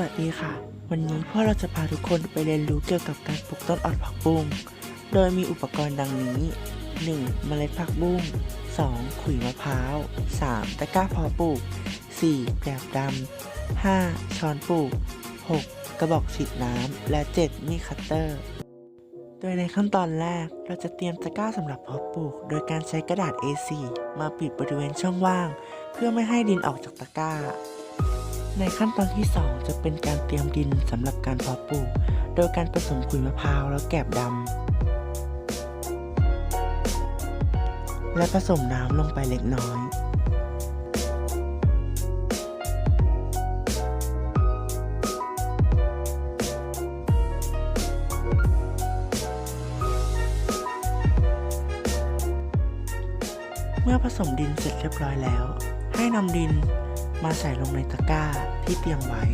วัสดีค่ะ วันนี้พวกเราจะพาทุกคนไปเรียนรู้เกี่ยวกับการปลูกต้นอ่อนผักบุ้ง โดยมีอุปกรณ์ดังนี้ 1. เมล็ดผักบุ้ง 2. ขุยมะพร้าว 3. ตะกร้าพาะปลูก 4. แกลบดำ 5. ช้อนปลูก 6. กระบอกฉีดน้ำ และ 7. มีดคัตเตอร์ โดยในขั้นตอนแรกเราจะเตรียมตะกร้าสำหรับเพาะปลูก โดยการใช้กระดาษ A4 มาปิดบริเวณช่องว่าง เพื่อไม่ให้ดินออกจากตะกร้า ในขั้นตอนที่ 2 จะเป็นการเตรียมดินสำหรับการเพาะปลูก โดยการผสมขุยมะพร้าวแล้วแกบดำ และผสมน้ำลงไปเล็กน้อย เมื่อผสมดินเสร็จเรียบร้อยแล้ว ให้นำดิน มาใส่ลงในตะกร้าที่เตรียมไว้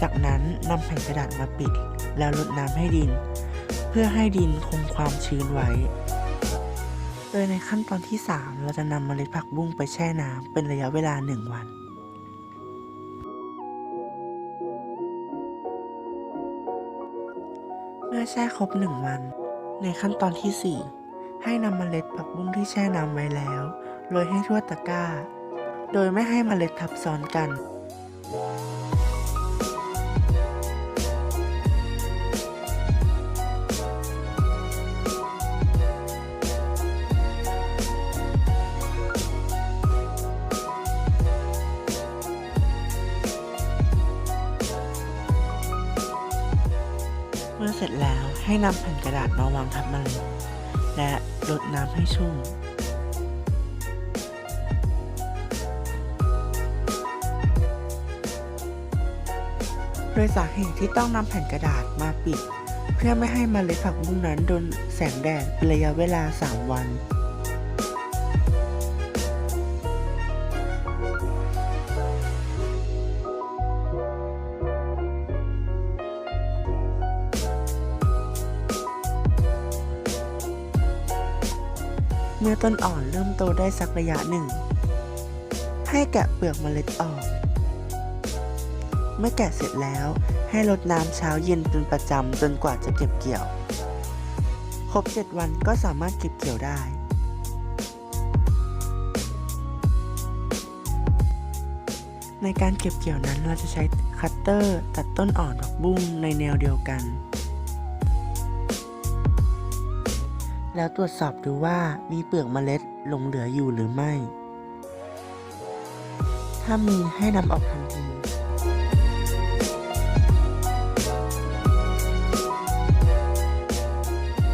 จากนั้นนำแผ่นกระดาษมาปิด แล้วลดน้ำให้ดิน เพื่อให้ดินคงความชื้นไว้ โดยในขั้นตอนที่ 3 เราจะนำเมล็ดผักบุ้งไปแช่น้ำเป็นระยะเวลา 1 วันเมื่อแช่ครบ 1 วัน ในขั้นตอนที่ 4 ให้นำเมล็ดผักบุ้งที่แช่น้ำไว้แล้วโรยให้ทั่วตะกร้า โดยไม่ให้เมล็ดทับซ้อนกัน เมื่อเสร็จแล้วให้นำแผ่นกระดาษมาวางทับเมล็ด และรดน้ำให้ชุ่ม โดยสาเหตุที่ต้องนำแผ่นกระดาษมาปิด เพื่อไม่ให้เมล็ดผักบุ้งนั้นโดนแสงแดดเป็นระยะเวลา 3 วัน มื่อต้นอ่อนเริ่มโตได้สักระยะหนึ่ง ให้แกะเปลือกเมล็ดออก เมื่อแกะเสร็จแล้วให้รดน้ำเช้าเย็นเป็นประจำจนกว่าจะเก็บเกี่ยว ครบ 7 วันก็สามารถเก็บเกี่ยวได้ในการเก็บเกี่ยวนั้นเราจะใช้คัตเตอร์ตัดต้นอ่อนผักบุ้งในแนวเดียวกัน แล้วตรวจสอบดูว่ามีเปลือกเมล็ดหลงเหลืออยู่หรือไม่ ถ้ามีให้นำออกทันที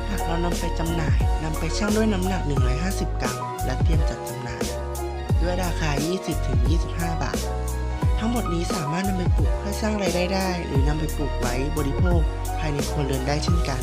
หากเรานำไปจำหน่ายนำไปชั่งด้วยน้ำหนัก 150 กรัม และเตรียมจัดจำหน่าย ด้วยราคา 20-25 บาท ทั้งหมดนี้สามารถนำไปปลูกเพื่อสร้างรายได้ได้ หรือนำไปปลูกไว้บริโภคภายในครัวเรือนได้เช่นกัน